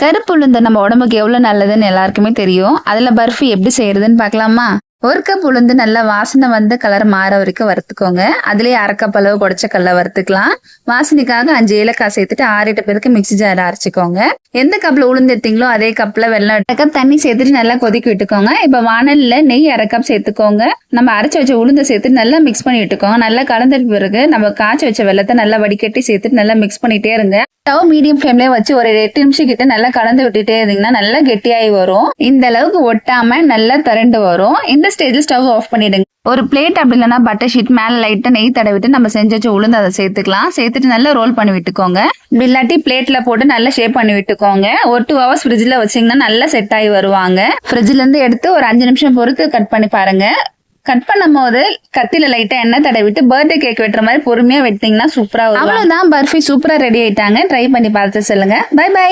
கருப்பு உளுந்து நம்ம உடம்புக்கு எவ்வளோ நல்லதுன்னு எல்லாருக்குமே தெரியும். அதில் பர்ஃபி எப்படி செய்யறதுன்னு பார்க்கலாமா? ஒரு கப் உளுந்து நல்லா வாசனை வந்து கலர் மாற வரைக்கும் வறுத்துக்கோங்க. அதுலேயே அரைக்கப்பளவு அளவு குடைச்ச கல்ல வறுத்துக்கலாம். வாசனைக்காக அஞ்சு ஏலக்காய் சேர்த்துட்டு ஆறு எட்டு பேருக்கு மிக்ஸி ஜார் அரைச்சிக்கோங்க. எந்த கப்ல உளுந்து எடுத்தீங்களோ அதே கப்ல வெள்ளம் அரை கப் தண்ணி சேர்த்துட்டு நல்லா கொதிக்க விட்டுக்கோங்க. இப்ப வானல்ல நெய் அரை கப் சேர்த்துக்கோங்க. நம்ம அரைச்சி வச்ச உளுந்தை சேர்த்து நல்லா மிக்ஸ் பண்ணி விட்டுக்கோங்க. நல்லா கலந்துட்டு பிறகு நம்ம காய்ச்சி வச்ச வெள்ளத்தை நல்லா வடிகட்டி சேர்த்துட்டு நல்லா மிக்ஸ் பண்ணிட்டே இருங்க. ஸ்டவ் மீடியம் ஃப்ளேம்லயே வச்சு ஒரு எட்டு நிமிஷம் கிட்ட நல்லா கலந்து விட்டுட்டே இருந்தீங்கன்னா நல்லா கெட்டியாகி வரும். இந்த அளவுக்கு ஒட்டாம நல்லா திரண்டு வரும். இந்த ஸ்டேஜ்ல ஸ்டவ் ஆஃப் பண்ணிடுங்க. ஒரு பிளேட் அப்படி இல்லைன்னா பட்டர் ஷீட் மேல லைட்டா நெய் தடவிட்டு நம்ம செஞ்சு வச்ச உளுந்து அதை சேர்த்துக்கலாம். சேர்த்துட்டு நல்லா ரோல் பண்ணி விட்டுக்கோங்க. இல்லாட்டி பிளேட்ல போட்டு நல்லா ஷேப் பண்ணி விட்டுக்கோங்க. ஒரு டூ ஹவர்ஸ் ஃப்ரிட்ஜ்ல வச்சீங்கன்னா நல்லா செட் ஆகி வருவாங்க. ஃப்ரிட்ஜ்ல இருந்து எடுத்து ஒரு அஞ்சு நிமிஷம் பொறுத்து கட் பண்ணி பாருங்க. கட் பண்ணும் போது கத்தில லைட்டா எண்ணெய் தடவிட்டு பர்த்டே கேக் வெட்டுற மாதிரி பொறுமையா வெட்டிங்கன்னா சூப்பரா அவ்வளவுதான் பர்ஃபி சூப்பரா ரெடி ஆயிட்டாங்க. ட்ரை பண்ணி பார்த்து சொல்லுங்க. By by